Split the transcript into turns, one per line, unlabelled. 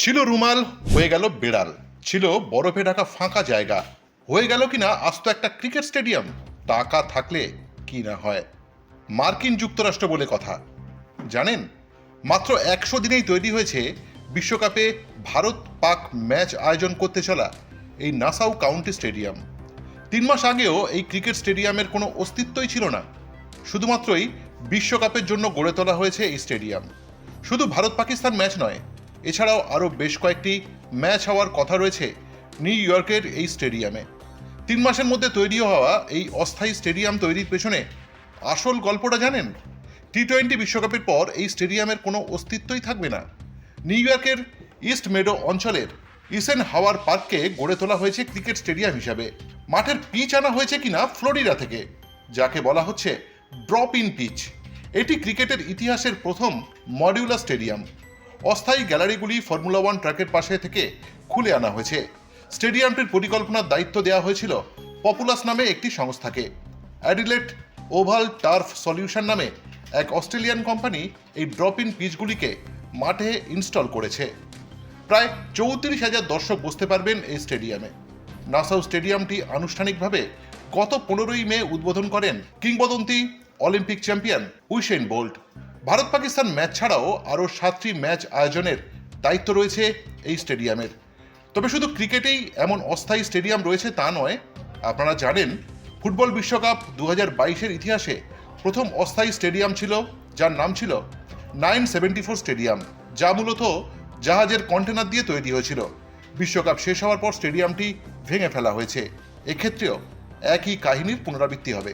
ছিল রুমাল, হয়ে গেল বেড়াল। ছিল বরফে ঢাকা ফাঁকা জায়গা। হয়ে গেল কিনা আস্ত একটা ক্রিকেট স্টেডিয়াম? টাকা থাকলে কি না হয়? মার্কিন যুক্তরাষ্ট্র বলে কথা। জানেন, মাত্র একশো দিনেই তৈরি হয়েছে বিশ্বকাপে ভারত পাক ম্যাচ আয়োজন করতে চলা এই নাসাউ কাউন্টি স্টেডিয়াম। তিন মাস আগেও এই ক্রিকেট স্টেডিয়ামের কোনো অস্তিত্বই ছিল না। শুধুমাত্রই বিশ্বকাপের জন্য গড়ে তোলা হয়েছে এই স্টেডিয়াম। শুধু ভারত পাকিস্তান ম্যাচ নয় এছাড়াও আরও বেশ কয়েকটি ম্যাচ হওয়ার কথা রয়েছে নিউ ইয়র্কের এই স্টেডিয়ামে। তিন মাসের মধ্যে তৈরি হওয়া এই অস্থায়ী স্টেডিয়াম তৈরির পেছনে আসল গল্পটা জানেন? টি টোয়েন্টি বিশ্বকাপের পর এই স্টেডিয়ামের কোনো অস্তিত্বই থাকবে না। নিউ ইয়র্কের ইস্ট মেডো অঞ্চলের ইসেন হাওয়ার পার্ককে গড়ে তোলা হয়েছে ক্রিকেট স্টেডিয়াম হিসাবে। মাঠের পিচ আনা হয়েছে কিনা ফ্লোরিডা থেকে, যাকে বলা হচ্ছে ড্রপ ইন পিচ। এটি ক্রিকেটের ইতিহাসের প্রথম মডিউলার স্টেডিয়াম। অস্থায়ী গ্যালারিগুলি ফর্মুলা ওয়ান ট্র্যাকের পাশে থেকে খুলে আনা হয়েছে। স্টেডিয়ামটির পরিকল্পনার দায়িত্ব দেওয়া হয়েছিল পপুলাস নামে একটি সংস্থাকে। অ্যাডিলেট ওভাল টার্ফ সলিউশন নামে এক অস্ট্রেলিয়ান কোম্পানি এই ড্রপ ইন পিচগুলিকে মাঠে ইনস্টল করেছে। প্রায় চৌত্রিশ হাজার দর্শক বসতে পারবেন এই স্টেডিয়ামে। নাসাউ স্টেডিয়ামটি আনুষ্ঠানিকভাবে গত পনেরোই মে উদ্বোধন করেন কিংবদন্তি Olympic champion Usain Bolt Bharat Pakistan match ছাড়াও আরও সাতটি ম্যাচ আয়োজনের দায়িত্ব রয়েছে এই স্টেডিয়ামের। তবে শুধু ক্রিকেটেই এমন অস্থায়ী স্টেডিয়াম রয়েছে তা নয়, আপনারা জানেন, ফুটবল বিশ্বকাপ দু হাজার বাইশের ইতিহাসে প্রথম অস্থায়ী স্টেডিয়াম ছিল, যার নাম ছিল নাইন সেভেন্টি ফোর স্টেডিয়াম, যা মূলত জাহাজের কন্টেনার দিয়ে তৈরি হয়েছিল। বিশ্বকাপ শেষ হওয়ার পর স্টেডিয়ামটি ভেঙে ফেলা হয়েছে। এক্ষেত্রেও একই কাহিনীর পুনরাবৃত্তি হবে।